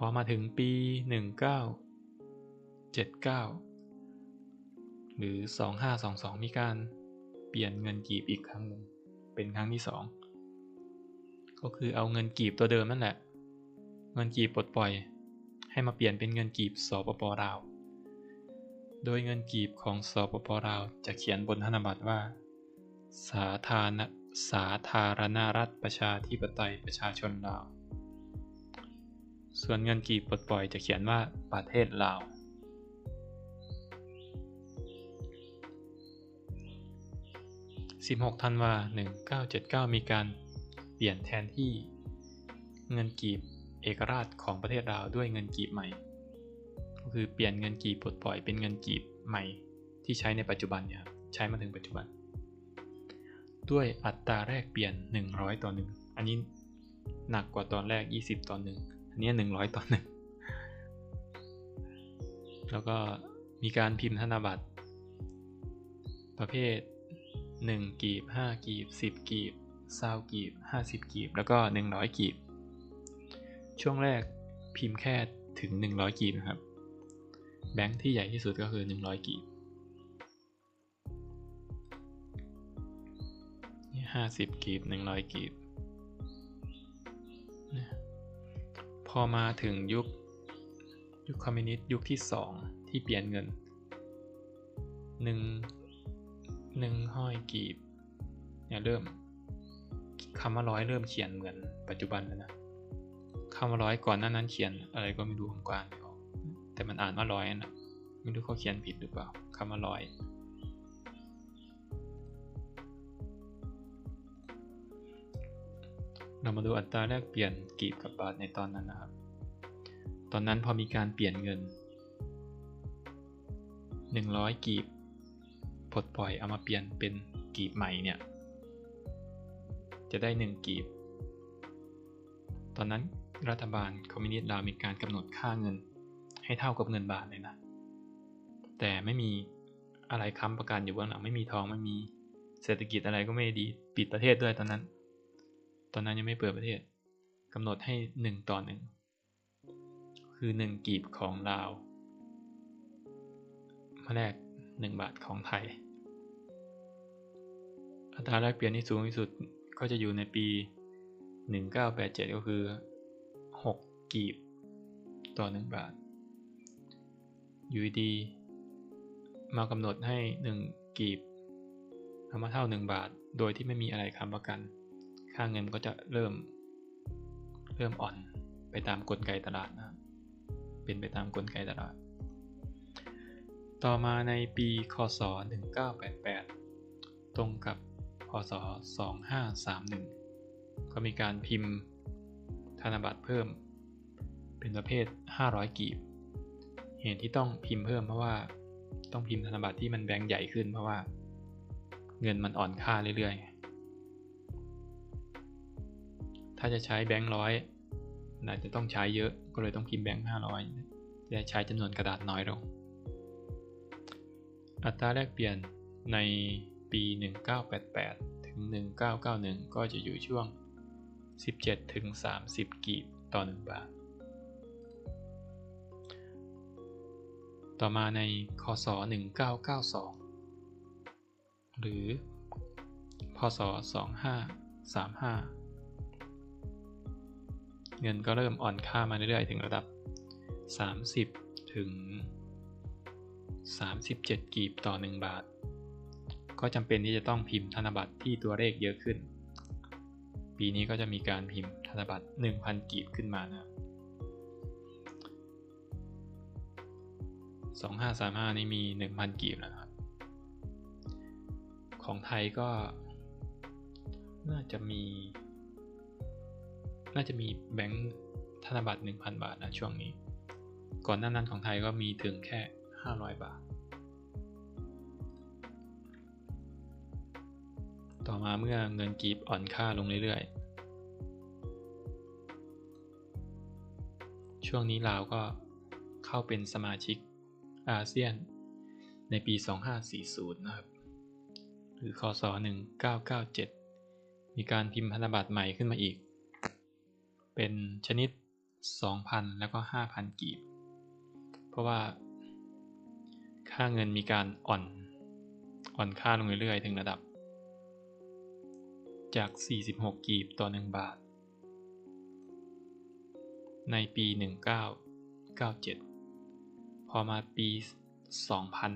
พอมาถึงปี 1979 หรือ 2522 มีการเปลี่ยนเงินกีบอีกครั้งหนึ่งเป็นครั้งที่สองก็คือเอาเงินกีบตัวเดิมนั่นแหละ เงินกีบปลดปล่อย ให้มาเปลี่ยนเป็นเงินกีบสปปลาว โดยเงินกีบของสปปลาวจะเขียนบนธนบัตรว่า สาธารณสาธารณรัฐประชาธิปไตยประชาชนลาว ส่วนเงินกีบปลดปล่อยจะเขียนว่าประเทศลาว 16 ธันวา 1979 มีการเปลี่ยนแทนที่เงินกีบเอกราชของประเทศลาวด้วยเงินกีบใหม่ ก็คือเปลี่ยนเงินกีบปลดปล่อยเป็นเงินกีบใหม่ที่ใช้ในปัจจุบันเนี่ยครับใช้มาถึงปัจจุบัน ด้วยอัตราแลกเปลี่ยน 100 ต่อ 1 อันนี้หนักกว่าตอนแรก 20 ต่อ 1 อันนี้100ต่อ1แล้วก็มีการพิมพ์ธนบัตร ประเภท1กีบ5กีบ10กีบ20กีบ50กีบ แล้วก็ 100 กีบ ช่วงแรกพิมพ์แค่ถึง 100 กีบนะครับ แบงค์ที่ใหญ่ที่สุดก็คือ 100 กีบห้าสิบกีบหนึ่งร้อยกีบ พอมาถึงยุคยุคคอมมิวนิสต์ยุคที่สองที่เปลี่ยนเงินหนึ่งหนึ่งห้อยกีบเนี่ยเริ่มคำว่าร้อยเริ่มเขียนเหมือนปัจจุบันแล้วนะคำว่าร้อยก่อนหน้านั้นเขียนอะไรก็ไม่รู้ผมกว้างไม่ออกแต่มันอ่านว่าร้อยนะไม่รู้เขาเขียนผิดหรือเปล่าคำว่าร้อย เรามาดูอัตราแลกเปลี่ยนกีบกับบาทในตอนนั้นนะครับ ตอนนั้นพอมีการเปลี่ยนเงิน 100 กีบปลดปล่อยเอามาเปลี่ยนเป็นกีบใหม่เนี่ย จะได้ 1 กีบ ตอนนั้นรัฐบาลคอมมิวนิสต์ลาวมีการกำหนดค่าเงินให้เท่ากับเงินบาทเลยนะ แต่ไม่มีอะไรค้ำประกันอยู่เบื้องหลังไม่มีทองไม่มีเศรษฐกิจอะไรก็ไม่ดีปิดประเทศด้วยตอนนั้น ตอนนั้นยังไม่เปิดประเทศกำหนดให้หนึ่งต่อหนึ่งคือหนึ่งกีบของลาวมาแลกหนึ่งบาทของไทย อัตราแลกเปลี่ยนที่สูงที่สุดก็จะอยู่ในปี 1987 ก็คือ 6 กีบต่อ 1 บาท อยู่ดีมากำหนดให้ 1 กีบเอามาเท่า 1 บาท โดยที่ไม่มีอะไรค้ำประกัน ค่าเงินก็จะเริ่มเริ่มอ่อนไปตามกลไกตลาดนะเป็นไปตามกลไกตลาด ต่อมาในปีคศ 1988 ตรงกับพศ 2531 ก็มีการพิมพ์ธนบัตรเพิ่ม เป็นประเภท 500 กีบ เหตุที่ต้องพิมพ์เพิ่มเพราะว่าต้องพิมพ์ธนบัตรที่มันแบงค์ใหญ่ขึ้นเพราะว่า เงินมันอ่อนค่าเรื่อย ถ้าจะใช้แบงค์ร้อยอาจจะต้องใช้เยอะ ก็เลยต้องพิมพ์แบงค์500จะใช้จำนวนกระดาษน้อยลง อัตราแลกเปลี่ยนในปี 1988 ถึง 1991 ก็จะอยู่ช่วง 17 ถึง 30 กีบต่อ 1 บาท ต่อมาในคศ 1992 หรือ พศ 2535 เงินก็เริ่มอ่อนค่ามาเรื่อยๆ ถึงระดับ 30 ถึง 37 กีบต่อ 1 บาท ก็จำเป็นที่จะต้องพิมพ์ธนบัตรที่ตัวเลขเยอะขึ้น ปีนี้ก็จะมีการพิมพ์ธนบัตร 1,000 กีบขึ้นมานะ2535 นี่มี 1,000 กีบแล้วนะครับ ของไทยก็น่าจะมี น่าจะมีแบงค์ธนบัตร 1,000 บาทนะช่วงนี้ ก่อนหน้านั้นของไทยก็มีถึงแค่ 500 บาท ต่อมาเมื่อเงินกีบอ่อนค่าลงเรื่อยๆ ช่วงนี้ลาวก็เข้าเป็นสมาชิกอาเซียนในปี 2540 นะครับ หรือคศ1997 มีการพิมพ์พันบัตรใหม่ขึ้นมาอีก เป็นชนิด 2,000 แล้วก็ 5,000 กีบ เพราะว่าค่าเงินมีการอ่อน อ่อนค่าลงเรื่อยๆ ถึงระดับ จาก 46 กีบต่อ 1 บาท ในปี 1997 พอมาปี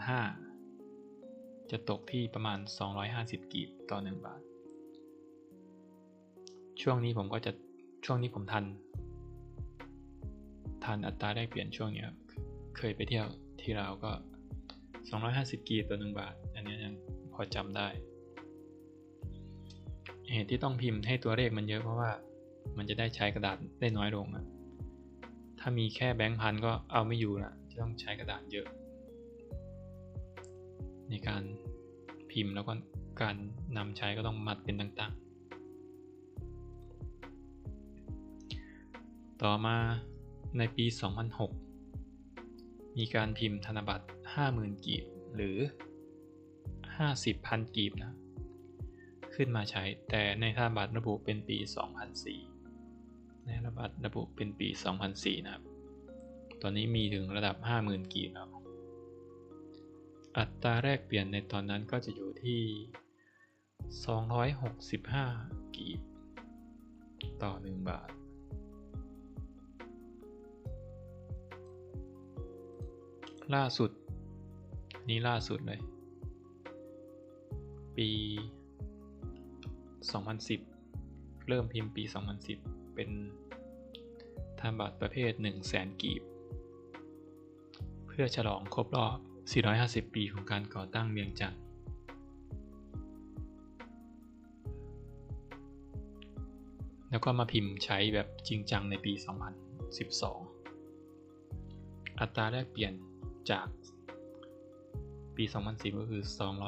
2005 จะตกที่ประมาณ 250 กีบต่อ 1 บาท ช่วงนี้ผมก็จะ ช่วงนี้ผมทัน ทันอัตราแลกเปลี่ยนช่วงนี้ครับ เคยไปเที่ยวที่เราก็ 250 กีบต่อ1บาท อันนี้ยังพอจำได้ เหตุที่ต้องพิมพ์ให้ตัวเลขมันเยอะเพราะว่ามันจะได้ใช้กระดาษได้น้อยลงอะถ้ามีแค่แบงค์พันก็เอาไม่อยู่ละจะต้องใช้กระดาษเยอะ ในการพิมพ์แล้วก็การนำใช้ก็ต้องมัดเป็นต่างๆ ต่อมาในปี 2006 มีการพิมพ์ธนบัตร 50,000 กีบ หรือ 50,000 กีบนะ ขึ้นมาใช้ แต่ในธนบัตรระบุเป็นปี 2004 ในธนบัตรระบุเป็นปี 2004 นะครับ ตอนนี้มีถึงระดับ 50,000 กีบแล้ว อัตราแรกเปลี่ยนในตอนนั้นก็จะอยู่ที่ 265 กีบ ต่อ 1 บาท ล่าสุด นี้ล่าสุดเลย ปี 2010 เริ่มพิมพ์ปี 2010 เป็นธนบัตรประเภท 1 0 0 0 0แสนกีบ เพื่อฉลองครบรอบ 450 ปีของการก่อตั้งเวียงจันทร์แล้วก็มาพิมพ์ใช้แบบจริงจังในปี 2012 อัตราแลกเปลี่ยน จากปี 2010 ก็คือ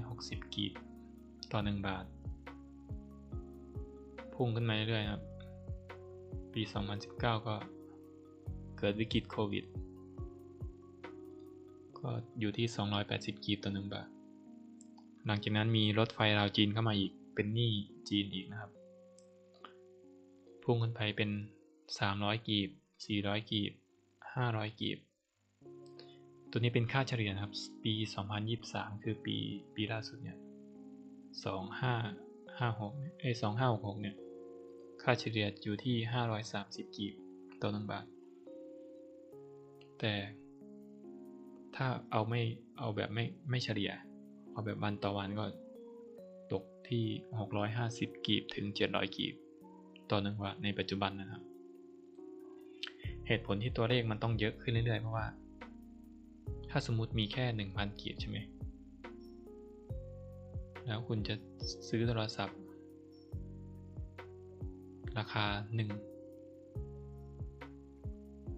260 กีบต่อ 1 บาท พุ่งขึ้นมาเรื่อยๆครับ ปี 2019 ก็เกิดวิกฤตโควิด ก็อยู่ที่ 280 กีบต่อ 1 บาท หลังจากนั้นมีรถไฟราวจีนเข้ามาอีก เป็นหนี้จีนอีกนะครับ พุ่งขึ้นไปเป็น 300 กีบ 400 กีบ 500 กีบ ตัวนี้เป็นค่าเฉลี่ยนะครับ ปี 2023 คือปีปีล่าสุดเนี่ย 2556 เอ้ย2566 เนี่ย ค่าเฉลี่ยอยู่ที่ 530 กีบต่อ1บาท แต่ถ้าเอาไม่เอาแบบไม่ไม่เฉลี่ย เอาแบบวันต่อวันก็ตกที่ 650 กีบถึง 700 กีบต่อหนึ่งบาทในปัจจุบันนะครับ เหตุผลที่ตัวเลขมันต้องเยอะขึ้นเรื่อยๆ เพราะว่า ถ้าสมมติมีแค่ 1,000กีบใช่ไหม แล้วคุณจะซื้อโทรศัพท์ ราคา 1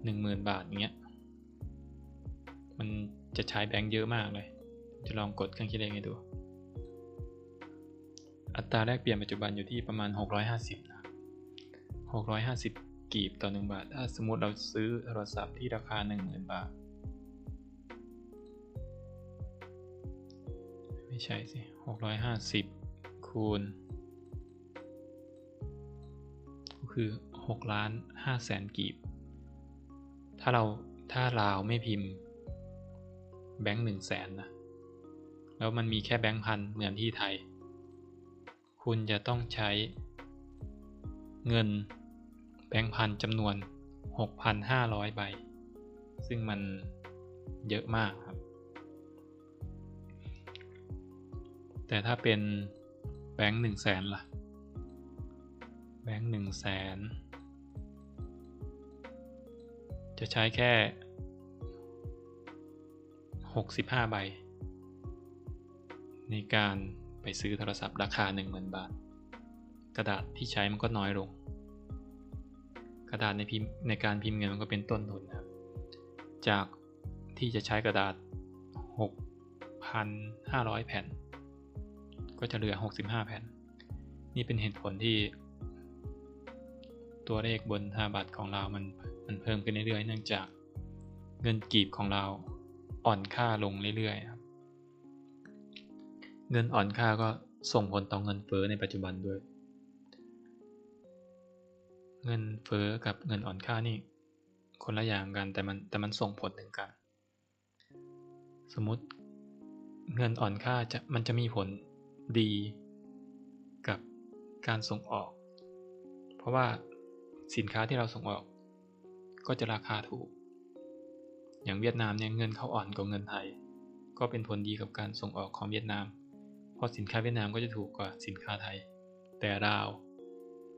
10,000 บาทอย่างเงี้ย มันจะใช้แบงค์เยอะมากเลย จะลองกดเครื่องคิดเลขให้ดู อัตราแลกเปลี่ยนปัจจุบันอยู่ที่ประมาณ 650 นะ 650 กีบต่อ 1 บาท ถ้าสมมติเราซื้อโทรศัพท์ที่ราคา 10,000 บาท ไม่ใช่สิ650คูณ ก็คือ6ล้าน5แสนกีบ ถ้าเราถ้าลาวไม่พิมพ์แบงค์หนึ่งแสนนะ แล้วมันมีแค่แบงค์พันเหมือนที่ไทย คุณจะต้องใช้เงินแบงค์พันจำนวน 6,500 ใบ ซึ่งมันเยอะมาก แต่ถ้าเป็นแบงค์หนึ่งแสนล่ะ แบงค์หนึ่งแสนจะใช้แค่ 65 ใบ ในการไปซื้อโทรศัพท์ราคา 10,000 บาท กระดาษที่ใช้มันก็น้อยลง กระดาษในพิมพ์ในการพิมพ์เงินมันก็เป็นต้นทุนครับ จากที่จะใช้กระดาษ 6,500 แผ่น ก็จะเหลือ 65 แผ่น นี่เป็นเหตุผลที่ ตัวเลขบนธนบัตรของเรา มันมันเพิ่มขึ้นเรื่อยๆ เนื่องจากเงินกีบของเราอ่อนค่าลงเรื่อยๆครับ เงินอ่อนค่าก็ส่งผลต่อเงินเฟ้อในปัจจุบันด้วย เงินเฟ้อกับเงินอ่อนค่านี่ คนละอย่างกันแต่มันแต่มันส่งผลถึงกัน สมมติเงินอ่อนค่าจะมันจะมีผล ดีกับการส่งออก เพราะว่าสินค้าที่เราส่งออก ก็จะราคาถูก อย่างเวียดนามเนี่ยเงินเขาอ่อนกว่าเงินไทย ก็เป็นผลดีกับการส่งออกของเวียดนาม เพราะสินค้าเวียดนามก็จะถูกกว่าสินค้าไทย แต่ลาว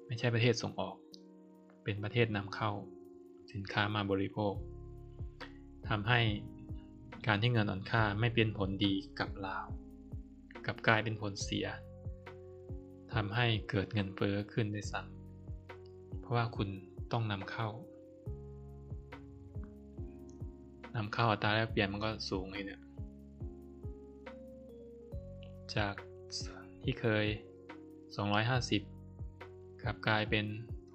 ไม่ใช่ประเทศส่งออก เป็นประเทศนำเข้า สินค้ามาบริโภคทำให้การที่เงินอ่อนค่าไม่เป็นผลดีกับลาว กับกลายเป็นผลเสียทำให้เกิดเงินเฟ้อขึ้นด้วยซ้ำเพราะว่าคุณต้องนำเข้านำเข้าอัตราแลกเปลี่ยนมันก็สูงเลยเนี่ย จากที่เคย 250กลับกลายเป็น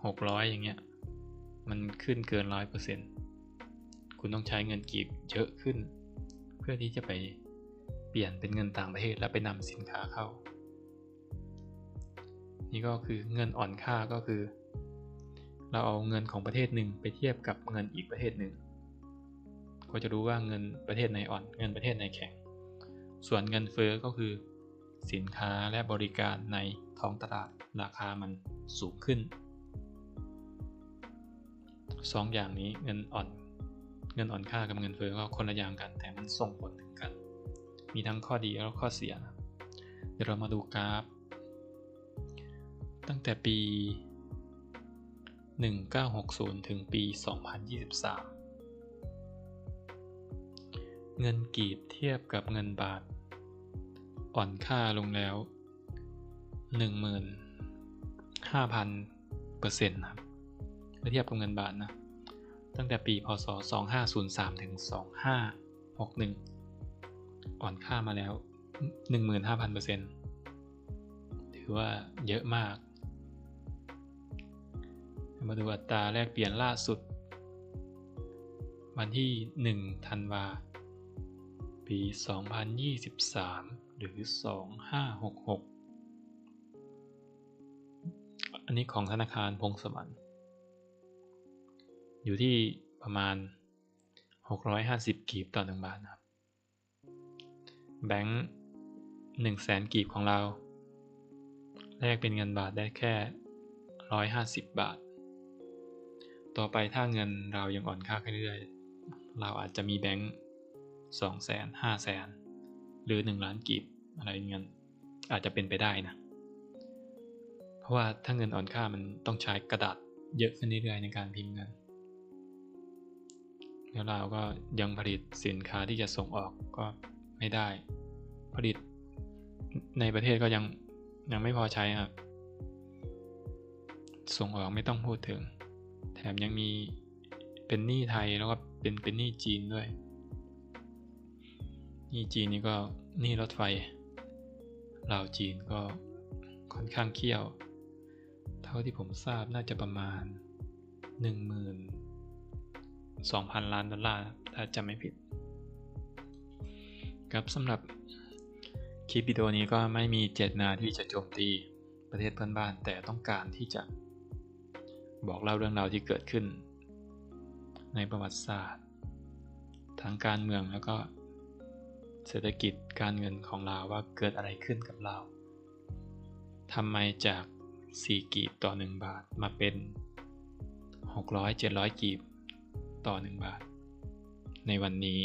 600 อย่างเงี้ย มันขึ้นเกิน 100%คุณต้องใช้เงินกีบเยอะขึ้น เพื่อที่จะไป เปลี่ยนเป็นเงินต่างประเทศแล้วไปนำสินค้าเข้า นี่ก็คือเงินอ่อนค่าก็คือ เราเอาเงินของประเทศหนึ่งไปเทียบกับเงินอีกประเทศหนึ่งก็จะรู้ว่าเงินประเทศไหนอ่อนเงินประเทศไหนแข็ง ส่วนเงินเฟอ้อก็คือ สินค้าและบริการในท้องตลาดราคามันสูงขึ้นสองอย่างนี้เงินอ่อน เงินอ่อนค่ากับเงินเฟอ้อก็คนละอย่างกันแต่มันส่งผลถึงกัน มีทั้งข้อดีและข้อเสีย เดี๋ยวเรามาดูกราฟ ตั้งแต่ปี 1960 ถึงปี 2023 เงินกีบเทียบกับเงินบาท อ่อนค่าลงแล้ว 15,000เปอร์เซ็นต์ครับเมื่อเทียบกับเงินบาทนะตั้งแต่ปี พศ 2503 ถึง 2561 อ่อนค่ามาแล้ว 15,000เปอร์เซ็นถือว่าเยอะมาก มาดูอัตราแลกเปลี่ยนล่าสุด วันที่ 1 ธันวา ปี 2023 หรือ 2566 อันนี้ของธนาคารพงศวรรค์อยู่ที่ประมาณ 650 กีบต่อ1บาทนะครับ แบงค์1แสนกีบของเรา แลกเป็นเงินบาทได้แค่ 150 บาท ต่อไปถ้าเงินเรายังอ่อนค่าขึ้นเรื่อยๆเราอาจจะมีแบงค์สองแสนห้าแสนหรือหนึ่งล้านกีบอะไรเงี้ยอาจจะเป็นไปได้นะ เพราะว่าถ้าเงินอ่อนค่ามันต้องใช้กระดาษเยอะขึ้นเรื่อยๆในการพิมพ์เงินแล้วเราก็ยังผลิตสินค้าที่จะส่งออกก็ ไม่ได้ ผลิตในประเทศก็ยังยังไม่พอใช้ครับ ส่งออกไม่ต้องพูดถึง แถมยังมีเป็นหนี้ไทยแล้วก็เป็นเป็นหนี้จีนด้วยหนี่จีนนี่ก็หนี่รถไฟลาวจีนก็ค่อนข้างเขี้ยว เท่าที่ผมทราบน่าจะประมาณ 12,000 ล้านดอลลาร์ถ้าจำไม่ผิด ครับสำหรับคลิปวิดีโอนี้ก็ไม่มีเจตนาที่จะโจมตีประเทศเพื่อนบ้าน แต่ต้องการที่จะบอกเล่าเรื่องราวที่เกิดขึ้น ในประวัติศาสตร์ ทางการเมืองแล้วก็เศรษฐกิจการเงินของเราว่าเกิดอะไรขึ้นกับเราทำไมจาก 4 กีบต่อ 1 บาทมาเป็น 600-700 กีบต่อ 1 บาท ในวันนี้